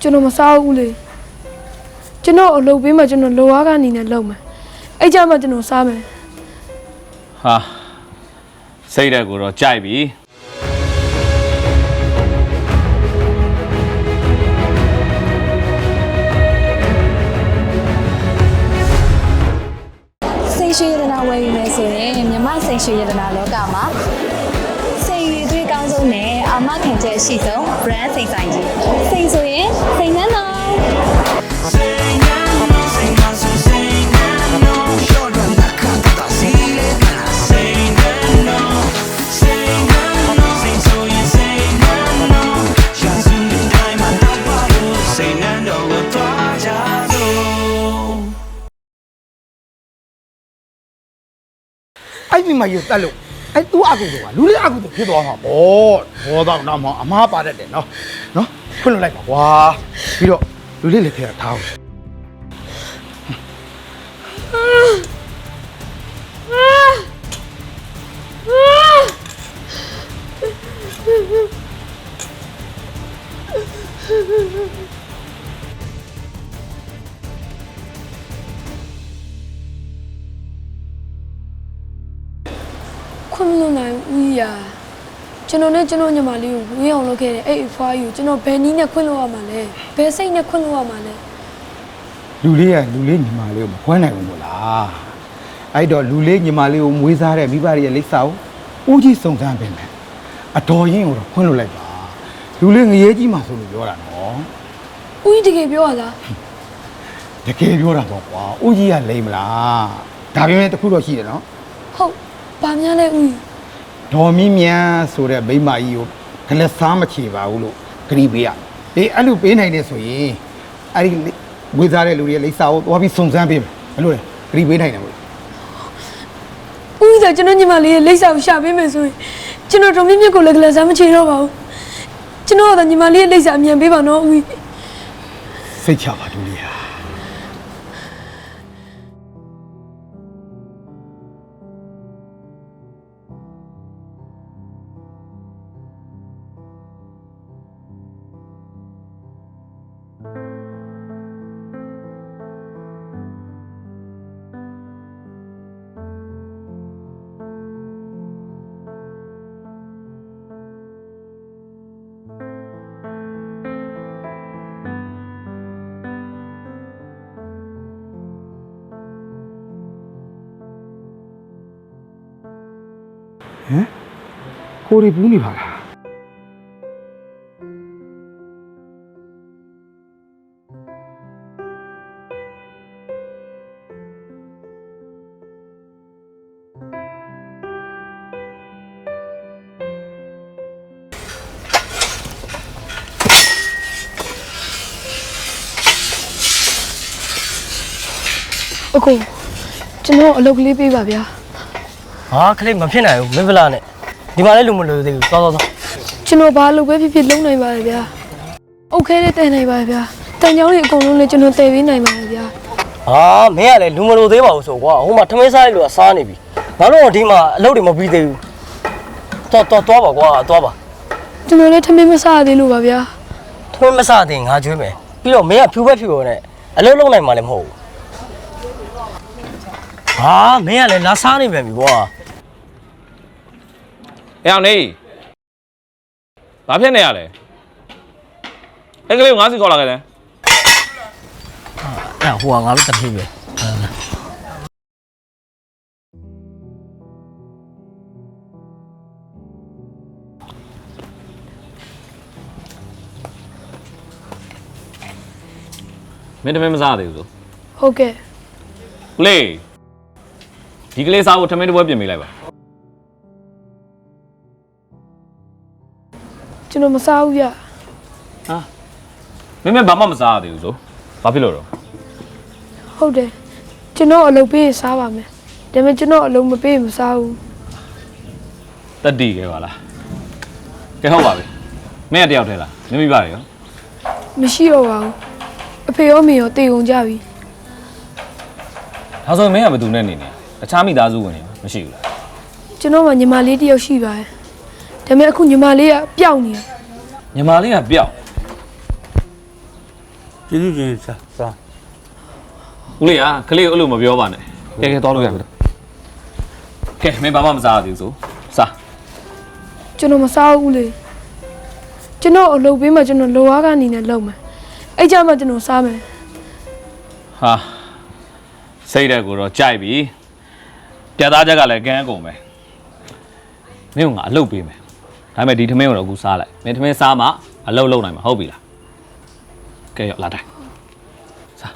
ကျွန်တော်မစားဘူးလေကျွန်တော်အလုပ်ပေးမှကျွန်တော်လောအားကနေနဲ့လုပ်မယ်အဲ့ကြမှာကျွန်တော်စားမယ်ဟာစိတ်တဲ့ကိုတော့ကြိုက်ပြီစိတ်ရှိရတနာဝယ်ယူမယ်ဆိုရင်မြမစိတ်ရှိရတနာလောကမှာစိတ်ရည်သွေးကောင်းဆုံးနဲ့အာ မခံချက်ရှိဆုံး brand စိတ်ဆိုင်ကြီးစိတ်ဆိုရင်စိတ်နှမ်းတော်အဲ့ဒီမှာယူတက်လို့ အဲ့သူ့အကူကလူလေးအကူဖြစ်သွားမှာပေါ့ဘောတော့တော့မအမားပါတတ်တယ်နော်နော်ခွင့်လွှတ်လိုက်ပါကွာပြီးတော့လူလေးလည်းထဲထားအောင် ခွင့်မလို့နိုင်ဘူးဦးရာကျွန်တော်နဲ့ကျွန်တော်ညီမလေးကိုဝေးအောင်လုပ်ခဲ့တယ်အဲ့အဖွားကြီးကိုကျွန်တော်ဘယ်နည်းနဲ့ခွင့်လို့ရမှာလဲဘယ်စိတ်နဲ့ခွင့်လို့ရမှာလဲလူလေးကလူလေးညီမလေးကိုမခွဲနိုင်ဘူးမို့လားအဲ့တော့လူလေးညီမလေးကိုမွေးစားတဲ့မိဘတွေရဲ့လိပ်စာကိုဦးကြီးစုံစမ်းပေးမယ်အတော်ရင်ကိုတော့ခွင့်လွှတ်လိုက်ပါလူလေးငရေကြီးမှဆိုလို့ပြောတာနော်ဦးကြီးတကယ်ပြောရလားတကယ်ပြောတာပေါ့ကွာဦးကြီးကလိမ့်မလားဒါပေမဲ့တခုတော့ရှိတယ်နော်ဟုတ် ဘာများလဲဦးကြီးဒေါ်မင်းမြန်ဆိုတဲ့မိန်းမကြီးကိုကလစားမချေပါဘူးလို့ဂရီပေးရအေးအဲ့လိုပေးနိုင်တယ်ဆိုရင်အဲ့ဒီဝေးစားတဲ့လူတွေရဲ့လိပ်စာကိုသွားပြီးစုံစမ်းပေးမယ်ဘယ်လိုလဲဂရီပေးနိုင်တယ်မို့ဦးကြီးကကျွန်တော်ညီမလေးရဲ့လိပ်စာကိုရှာပေးမယ်ဆိုရင်ကျွန်တော်တို့မြင့်မြင့်ကိုလည်းကလေးစားမချေတော့ပါဘူးကျွန်တော်ကညီမလေးရဲ့လိပ်စာအမြန်ပေးပါနော်ဦးကြီးစိတ်ချပါလူလေးဟာ ဟမ်ကိုရီဘူးနေပါလားအကိုကျွန်တော်အလုပ်ကလေးပေးပါဗျာ ဟာခလေးမဖြစ်နိုင်ဘူးမင်းဖလာနဲ့ဒီမှာလည်းလူမလို့သေးဘူးသွားသွားသွားကျွန်တော်ဘာလုပ်ပဲဖြစ်ဖြစ်လုပ်နိုင်ပါတယ်ဗျာအုတ်ခဲနဲ့တည်နိုင်ပါတယ်ဗျာတန်ကြောင်းတွေအကုန်လုံးလည်းကျွန်တော်တည်ပေးနိုင်ပါတယ်ဗျာဟာမင်းကလည်းလူမလို့သေးပါဘူးဆိုကွာဟိုမှာထမင်းစားရလို့စားနေပြီငါတို့ကဒီမှာအလုပ်တွေမပြီးသေးဘူးသွားသွားသွားပါကွာသွားပါကျွန်တော်လည်းထမင်းမစားရသေးလို့ပါဗျာထမင်းမစားသေးငါကျွေးမယ်ပြီးတော့မင်းကဖြူဘက်ဖြူရောနဲ့အလုပ်လုပ်နိုင်မှာလည်းမဟုတ်ဘူးဟာမင်းကလည်းလာစားနေပြန်ပြီကွာ အဲ့အောင်နေဘာဖြစ်နေရလဲအဲ့ကလေးကိုငါးစီခေါ်လာခဲ့တယ်အဲ့ဟိုကငါတို့တစ်ပြေးပဲဟာလာမင်းတမင်မစားသေးဘူးဆိုဟုတ်ကဲ့ကလေးဒီကလေးစားဖို့ထမင်းတစ်ပွဲပြင်ပေးလိုက်ပါ ကျွန်တော်မစားဘူးဗျာဟာမင်းမဘာမှမစားရသေးဘူးဆိုဘာဖြစ်လို့တော့ဟုတ်တယ်ကျွန်တော်အလုပ်ပေးရင်စားပါမယ်ဒါပေမဲ့ကျွန်တော်အလုပ်မပေးရင်မစားဘူးတက်တီခဲ့ပါလားကဲဟုတ်ပါပြီမင်းကတယောက်တည်းလားမင်းမိပါရရောမရှိတော့ပါဘူးအဖေရောမေရောတေကုန်ကြပြီဒါဆိုရင်မင်းကဘယ်သူနဲ့နေနေတခြားမိသားစုဝင်နေမရှိဘူးလားကျွန်တော်မှညီမလေးတစ်ယောက်ရှိပါတယ် ဒါပေမဲ့အခုညီမလေးကပျောက်နေတယ်ညီမလေးကပျောက်ကျေးဇူးတင်စားစားဦးလေးอ่ะကလေးကိုအဲ့လိုမပြောပါနဲ့ကဲကဲသွားလို့ရပြီကဲမင်းဘာမှမစားရသေးဘူးဆိုစားကျွန်တော်မစားဘူးလေကျွန်တော်အလုပ်ပေးမှကျွန်တော်လောအားကနေနဲ့လုပ်မယ်အဲ့ကြမှာကျွန်တော်စားမယ်ဟာစိတ်တဲ့ကိုတော့ကြိုက်ပြီပြတ်သားချက်ကလည်းကန်းကုန်ပဲမင်းကငါအလုပ်ပေးမယ် ဒါပေမဲ့ဒီထမင်းကိုတော့အခုစားလိုက်မင်းထမင်းစားမှအလုပ်လုပ်နိုင်မှာဟုတ်ပြီလားကဲရောက်လာတိုင်းစား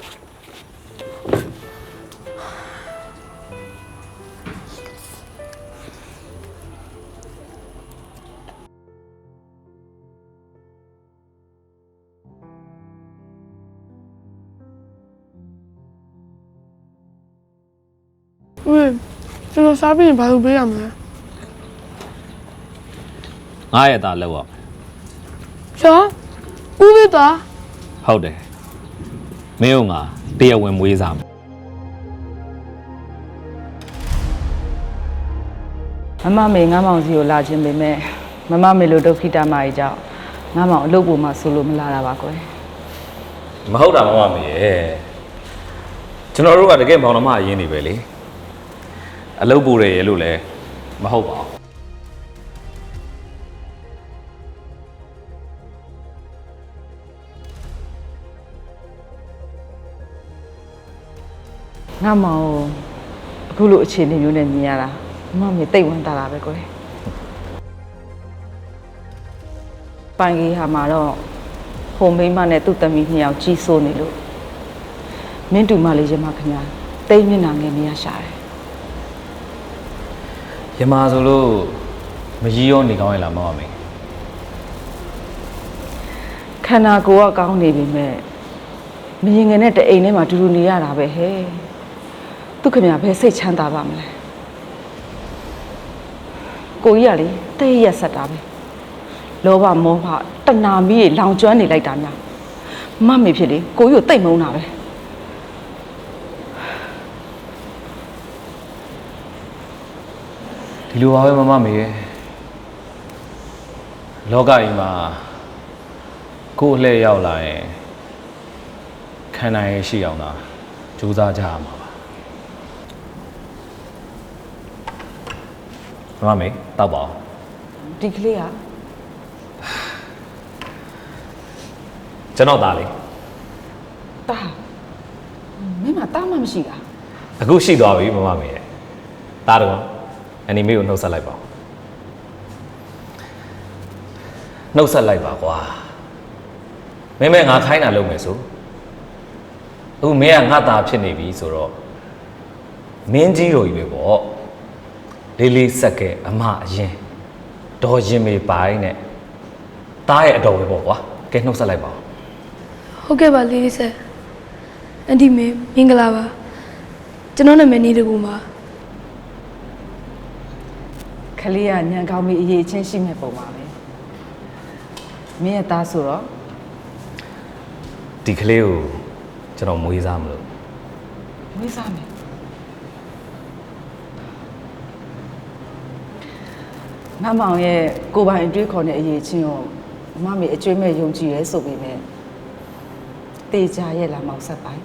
喂，这个沙饼把都不要了。9ရက်သားလောက်ရမယ်ကျော်ဦးမေပါဟုတ်တယ်မင်းတို့ကတရားဝင်မွေးစားမယ်မမမေငါမောင်စီကိုလာခြင်းပေမဲ့မမမေလိုဒုက္ခိတမကြီးကြောင့်ငါမောင်အလုပ်ပေါ်မှာဆိုလို့မလာတာပါကွယ်မဟုတ်တာမမမေရဲ့ကျွန်တော်တို့ကတကယ်မောင်နှမအရင်နေပဲလေအလုပ်ပူတယ်ရဲ့လို့လည်းမဟုတ်ပါဘူး ငါမောင်ကိုအခုလိုအခြေအနေမျိုးနဲ့မြင်ရတာမမမေတိတ်ဝင်တာတာပဲကွယ်ပိုင်ကြီးဟာမှာတော့ဟိုမိန်းမနဲ့သူ့သမီးနှစ်ယောက်ကြီးစိုးနေလို့မင်းတူမလေးရမခင်ဗျာတိတ်မျက်နှာငယ်နေရရှာတယ်ရမာဆိုလို့မကြီးရောနေကောင်းရဲ့လားမမမေခန္ဓာကိုယ်ကကောင်းနေပြီမဲ့မရင်ငယ်နဲ့တအိမ်ထဲမှာတူတူနေရတာပဲဟဲ့ သူခင်ဗျာဘယ်စိတ်ချမ်းသာပါမလဲကိုကြီးကလေတိတ်ရက်ဆက်တာပဲလောဘမောဟတဏှာမီးတွေလောင်ကျွမ်းနေလိုက်တာများမမေဖြစ်လေကိုကြီးကိုတိတ်မုန်းတာပဲဒီလိုပါပဲမမမေရဲ့လောကကြီးမှာကိုယ်အလှည့်ရောက်လာရင်ခံနိုင်ရရှိအောင်သာကြိုးစားကြရမှာပါ မမမေတောက်ပါဦးဒီကလေးကကျွန်တော်သားလေးတာမင်းမတားမှမရှိတာအခုရှိသွားပြီမမမေရဲ့သားတော်အနီမေကိုနှုတ်ဆက်လိုက်ပါဦးနှုတ်ဆက်လိုက်ပါကွာမင်းမဲငါခိုင်းတာလုပ်မယ်ဆိုအခုမင်းကငါသားဖြစ်နေပြီဆိုတော့မင်းကြီးတော်ကြီးပဲပေါ့ လေးလေးစက်ကအမအရင်ဒေါ်ရင်မေပိုင်းနဲ့သားရဲ့အတော်ပဲပေါ့ကွာကဲနှုတ်ဆက်လိုက်ပါဦးဟုတ်ကဲ့ပါလေးလေးဆက်အန်တီမေမင်္ဂလာပါကျွန်တော်နာမည်နေတကူပါကလေးကညံကောင်းပြီးအရေးချင်းရှိမဲ့ပုံပါပဲမင်းရဲ့သားဆိုတော့ဒီကလေးကိုကျွန်တော်မွေးစားမလို့မွေးစားမယ် မမောင်ရဲ့ကိုယ်ပိုင်အတွေးခေါ်တဲ့အရေးချင်းကိုမမေအကျွေးမဲ့ယုံကြည်ရဲဆိုပေမဲ့တေချာရဲ့လာမောက်ဆက်ပိုင်း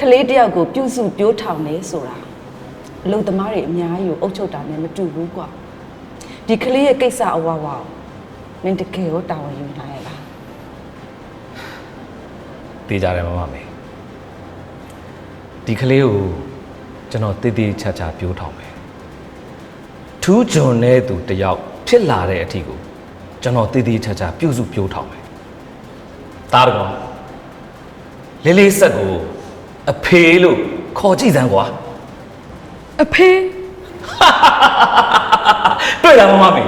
ကလေးတယောက်ကိုပြုစုပြိုးထောင်နေဆိုတာအလုံသမားတွေအများကြီးကိုအုပ်ချုပ်တာနဲ့မတူဘူးကွာဒီကလေးရဲ့ကိစ္စအဝဝကိုမင်းတကယ်ကိုတာဝန်ယူနိုင်ရလားတေးကြတယ်မမမေဒီကလေးကိုကျွန်တော်တည်တည်ချာချာပြိုးထောင်မယ် ထူးဂျွန်တဲ့သူတယောက်ဖြစ်လာတဲ့အထီကိုကျွန်တော်တည်တည်ချာချာပြုစုပြိုးထောင်မယ်တားတော့လေးလေးဆက်ကိုအဖေလို့ခေါ်ကြည့်စမ်းကွာအဖေတွေ့လားမမမေ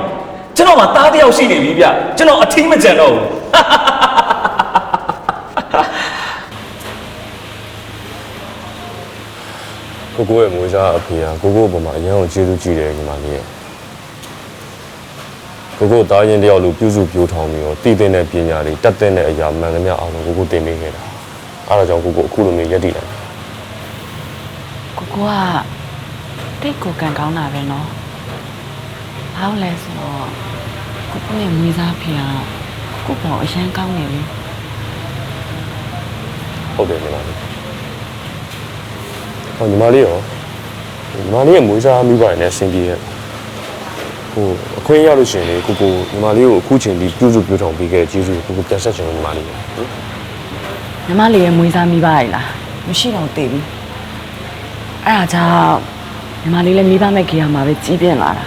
ကျွန်တော်မှတားတယောက်ရှိနေပြီဗျကျွန်တော်အထီးမကြံတော့ဘူး ကိုကိုရဲ့မွေးစားအဖေကကိုကိုဘုံမှာအရန်ကိုကျေးဇူးကြီးတယ်ညီမလေးရဲ့ကိုကိုသားရင်တယောက်လိုပြုစုပြိုးထောင်ပြီးတော့တည်တဲ့ပညာတွေတတ်တဲ့အရာမှန်သမျှအောင်ကိုကိုတင်ပေးခဲ့တာအဲဒါကြောင့်ကိုကိုအခုလိုမျိုးရက်တည်လာကိုကိုကတိတ်ကိုကန်ကောင်းတာပဲနော်ဘာလို့လဲဆိုတော့ကိုကိုရဲ့မွေးစားဖေကကိုကိုအရန်ကောင်းနေပြီဟုတ်တယ်ညီမလေး ဟောညီမလေးရောညီမလေးရဲ့မွေးစားမိဘတွေနဲ့အဆင်ပြေရဲ့ဟိုအခွင့်ရလို့ရှိရင်လေကိုကိုညီမလေးကိုအခုချိန်ဒီပြုစုပြုထောင်ပေးခဲ့ကျေးဇူးကိုကိုပြန်ဆက်ချင်လို့ညီမလေးဟင်ညီမလေးရဲ့မွေးစားမိပါရဲ့လားမရှိတော့တည်ပြီအဲ့ဒါကြောင့်ညီမလေးလည်းမိဘမဲ့ခေရမှာပဲကြီးပြင်းလာတာ